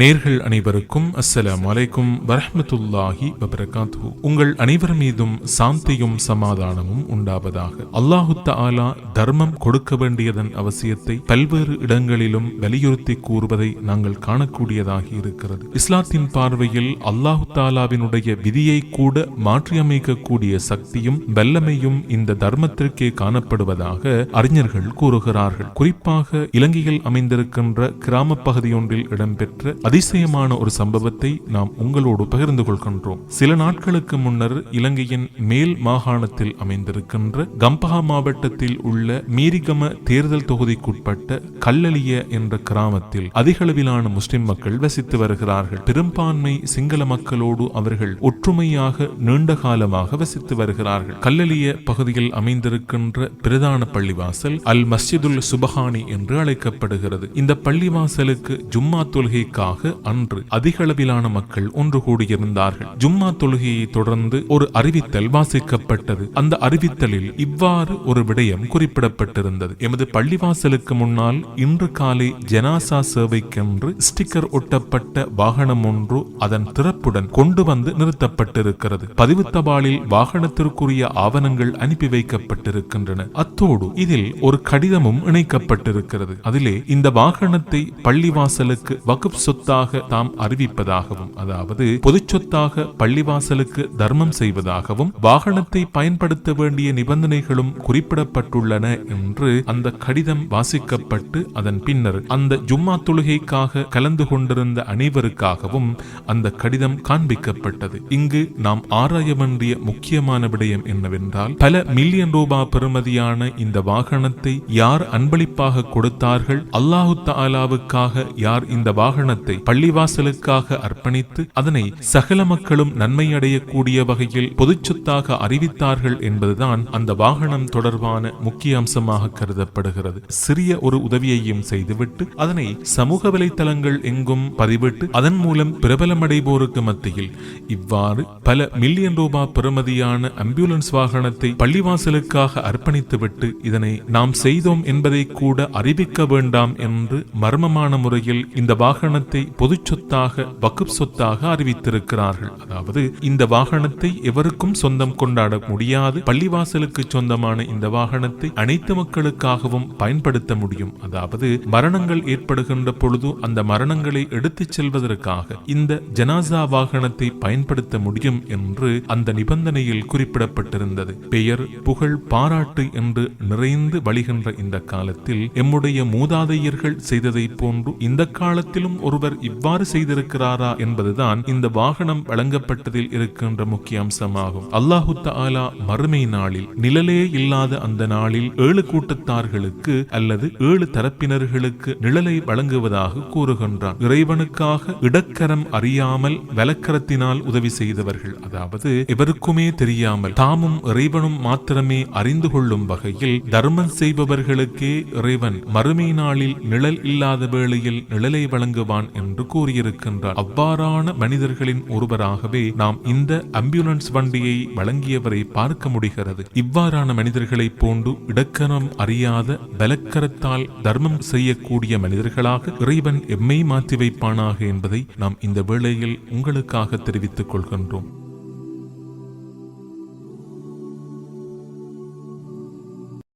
நேர்கள் அனைவருக்கும் அஸ்ஸலாம் வலைக்கும் வரஹமத்துல்லாஹி வபரகாத்து உங்கள் அனைவர் மீதும் சாந்தியும் சமாதானமும் உண்டாவதாக. அல்லாஹு தாலா தர்மம் கொடுக்க வேண்டியதன் அவசியத்தை பல்வேறு இடங்களிலும் வலியுறுத்தி கூறுவதை நாங்கள் காணக்கூடியதாகி இருக்கிறது. இஸ்லாத்தின் பார்வையில் அல்லாஹு தாலாவினுடைய விதியை கூட மாற்றியமைக்கக்கூடிய சக்தியும் வல்லமையும் இந்த தர்மத்திற்கே காணப்படுவதாக அறிஞர்கள் கூறுகிறார்கள். குறிப்பாக இலங்கையில் அமைந்திருக்கின்ற கிராம பகுதியொன்றில் இடம்பெற்ற அதிசயமான ஒரு சம்பவத்தை நாம் உங்களோடு பகிர்ந்து கொள்கின்றோம். சில நாட்களுக்கு முன்னர் இலங்கையின் மேல் மாகாணத்தில் அமைந்திருக்கின்ற கம்பஹா மாவட்டத்தில் உள்ள மீரிகம தேர்தல் தொகுதிக்குட்பட்ட கல்லலிய என்ற கிராமத்தில் அதிகளவிலான முஸ்லிம் மக்கள் வசித்து வருகிறார்கள். பெரும்பான்மை சிங்கள மக்களோடு அவர்கள் ஒற்றுமையாக நீண்ட காலமாக வசித்து வருகிறார்கள். கல்லலிய பகுதியில் அமைந்திருக்கின்ற பிரதான பள்ளிவாசல் அல் மஸ்ஜிதுல் சுபஹானி என்று அழைக்கப்படுகிறது. இந்த பள்ளிவாசலுக்கு ஜும்மா தொல்கைக்காக காரணமாக அன்று அதிகளவிலான மக்கள் ஒன்று கூடியிருந்தார்கள். ஜும்மா தொழுகையை தொடர்ந்து ஒரு அறிவித்தல் வாசிக்கப்பட்டது. அந்த அறிவித்தலில் இவ்வாறு ஒரு விடயம் குறிப்பிடப்பட்டிருந்தது. எமது பள்ளிவாசலுக்கு முன்னால் இன்று காலை ஜனாசா சேவைக்கென்று ஸ்டிக்கர் ஒட்டப்பட்ட வாகனம் ஒன்று அதன் திறப்புடன் கொண்டு வந்து நிறுத்தப்பட்டிருக்கிறது. பதிவு தபாலில் வாகனத்திற்குரிய ஆவணங்கள் அனுப்பி வைக்கப்பட்டிருக்கின்றன. அத்தோடு இதில் ஒரு கடிதமும் இணைக்கப்பட்டிருக்கிறது. அதிலே இந்த வாகனத்தை பள்ளிவாசலுக்கு வகுப் சொத்தாக தாம் அறிவிப்பதாகவும் அதாவது பொது சொத்தாக பள்ளிவாசலுக்கு தர்மம் செய்வதாகவும் வாகனத்தை பயன்படுத்த வேண்டிய நிபந்தனைகளும் குறிப்பிடப்பட்டுள்ளன என்று அந்த கடிதம் வாசிக்கப்பட்டு அதன் பின்னர் அந்த ஜும்மா தொழுகைக்காக கலந்து கொண்டிருந்த அனைவருக்காகவும் அந்த கடிதம் காண்பிக்கப்பட்டது. இங்கு நாம் ஆராய வேண்டிய முக்கியமான விடயம் என்னவென்றால் பல மில்லியன் ரூபாய் பெறுமதியான இந்த வாகனத்தை யார் அன்பளிப்பாக கொடுத்தார்கள் அல்லாஹு தாலாவுக்காக யார் இந்த வாகனத்தை பள்ளிவாசலுக்காக அர்ப்பணித்து அதனை சகல மக்களும் நன்மை அடையக்கூடிய வகையில் பொதுச்சொத்தாக அறிவித்தார்கள் என்பதுதான் அந்த வாகனம் தொடர்பான முக்கிய அம்சமாக கருதப்படுகிறது. சிறிய ஒரு உதவியையும் செய்துவிட்டு அதனை சமூக வலைத்தளங்கள் எங்கும் பதிவிட்டு அதன் மூலம் பிரபலமடைவோருக்கு மத்தியில் இவ்வாறு பல மில்லியன் ரூபாய் பெறுமதியான அம்புலன்ஸ் வாகனத்தை பள்ளிவாசலுக்காக அர்ப்பணித்துவிட்டு இதனை நாம் செய்தோம் என்பதை கூட அறிவிக்க வேண்டாம் என்று மர்மமான முறையில் இந்த வாகனத்தை பொது சொத்தாக வகுப் சொத்தாக அறிவித்திருக்கிறார்கள். அதாவது இந்த வாகனத்தை எவருக்கும் சொந்தம் கொண்டாட முடியாது. பள்ளிவாசலுக்கு சொந்தமான இந்த வாகனத்தை அனைத்து மக்களுக்காகவும் பயன்படுத்த முடியும். அதாவது மரணங்கள் ஏற்படுகின்ற பொழுது அந்த மரணங்களை எடுத்துச் செல்வதற்காக இந்த ஜனாசா வாகனத்தை பயன்படுத்த முடியும் என்று அந்த நிபந்தனையில் குறிப்பிடப்பட்டிருந்தது. பெயர் புகழ் பாராட்டு என்று நிறைந்து வழிகின்ற இந்த காலத்தில் எம்முடைய மூதாதையர்கள் செய்ததைப் போன்று இந்த காலத்திலும் ஒருவர் இவ்வாறு செய்திருக்கிறாரா என்பதுதான் இந்த வாகனம் வழங்கப்பட்டதில் இருக்கின்ற முக்கிய அம்சமாகும். அல்லாஹு தாலா மறுமை நாளில் நிழலே இல்லாத அந்த நாளில் ஏழு கூட்டத்தார்களுக்கு அல்லது ஏழு தரப்பினர்களுக்கு நிழலை வழங்குவதாக கூறுகின்றான். இறைவனுக்காக இடக்கரம் அறியாமல் வலக்கரத்தினால் உதவி செய்தவர்கள் அதாவது எவருக்குமே தெரியாமல் தாமும் இறைவனும் மாத்திரமே அறிந்து கொள்ளும் வகையில் தர்மம் செய்பவர்களுக்கே இறைவன் மறுமை நாளில் நிழல் இல்லாத வேளையில் நிழலை வழங்குவான் என்று கூறியிருக்கின்றார். அவ்வாறான மனிதர்களின் ஒருவராகவே நாம் இந்த அம்புலன்ஸ் வண்டியை வழங்கியவரை பார்க்க முடிகிறது. இவ்வாறான மனிதர்களைப் போன்று இடக்கரம் அறியாத பலக்கரத்தால் தர்மம் செய்யக்கூடிய மனிதர்களாக இறைவன் எம்மை மாற்றி வைப்பானாக என்பதை நாம் இந்த வேளையில் உங்களுக்காக தெரிவித்துக் கொள்கின்றோம்.